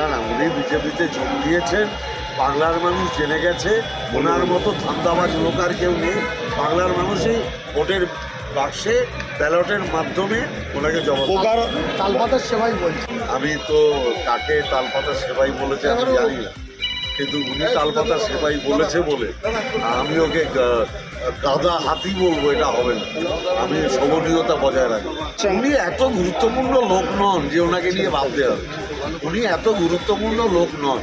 না না উনি বিজেপিতে যোগ দিয়েছেন বাংলার মানুষ জেনে গেছে ওনার মতো ধান্দাবাজ লোক আর কেউ নেই। বাংলার মানুষই ভোটের বাক্সে ব্যালটের মাধ্যমে ওনাকে জবাব পোকার তালপাতার সেবাই বলছে। আমি তো কাকে তালপাতার সেবাই বলেছে আমি জানি না। কিন্তু উনি তালপাতা সেবাই বলেছে বলে। আমি ওকে গাদা হাতি বলব এটা হবে না। আমি সমনীয়তা বজায় রাখব। উনি এত গুরুত্বপূর্ণ লোক নন যে ওনাকে নিয়ে ভাবতে হবে। উনি এত গুরুত্বপূর্ণ লোক নন।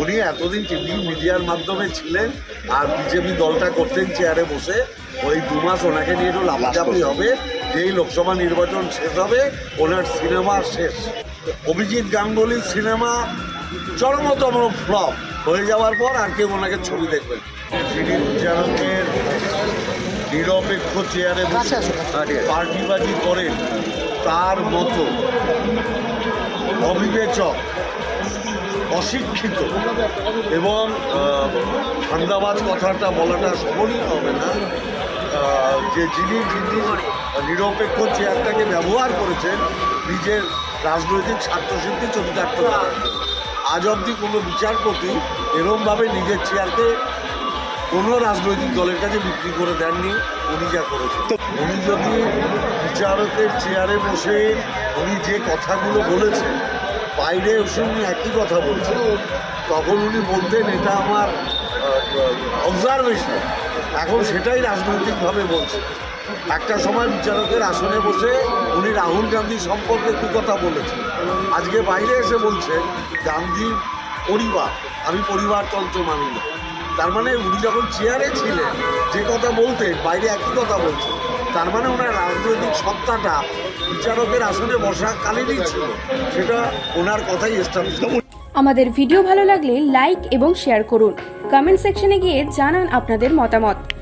উনি এতদিন টিভি মিডিয়ার মাধ্যমে ছিলেন আর বিজেপি দলটা করতেন চেয়ারে বসে। ওই দু মাস ওনাকে নিয়ে একটু লাফাচাপি হবে যেই লোকসভা নির্বাচন শেষ হবে ওনার সিনেমা শেষ। অভিজিৎ গাঙ্গুলির সিনেমা চরমতম ফ্লপ। হয়ে যাওয়ার পর আর কেউ ওনাকে ছবি দেখবেন যিনি বিচারকের নিরপেক্ষ চেয়ারে বসে পার্টিবাজি করেন তার মতো অবিবেচক অশিক্ষিত এবং ঠান্ডাবাজ কথাটা বলাটা শোভনীয় হবে না। যে যিনি যিনি নিরপেক্ষ চেয়ারটাকে ব্যবহার করেছেন নিজের রাজনৈতিক স্বার্থসিদ্ধি চরিতার্থ করার জন্য। আজ অবধি কোনো বিচারপতি এরমভাবে নিজের চেয়ারকে কোনো রাজনৈতিক দলের কাছে বিক্রি করে দেননি উনি যা করেছেন। উনি যদি বিচারকের চেয়ারে বসে উনি যে কথাগুলো বলেছেন বাইরে এসে উনি একই কথা বলছেন তখন উনি বলতেন এটা আমার অবজারভেশন এখন সেটাই রাজনৈতিকভাবে বলছে। একটা সময় বিচারকের আসনে বসে উনি রাহুল গান্ধী সম্পর্কে কী কথা বলেছেন। আজকে বাইরে এসে বলছেন গান্ধী পরিবার, আমি পরিবারতন্ত্র মানি না। তার মানে উনি যখন চেয়ারে ছিলেন, যে কথা বলতেন, বাইরে একই কথা বলছেন, তার মানে ওনার রাজনৈতিক সত্তাটা বিচারকের আসনে বসাকালীনই ছিল। সেটা ওনার কথাই এস্টাবলিশ আমাদের ভিডিও ভালো লাগলে লাইক এবং শেয়ার করুন। কমেন্ট সেকশনে গিয়ে জানান আপনাদের মতামত।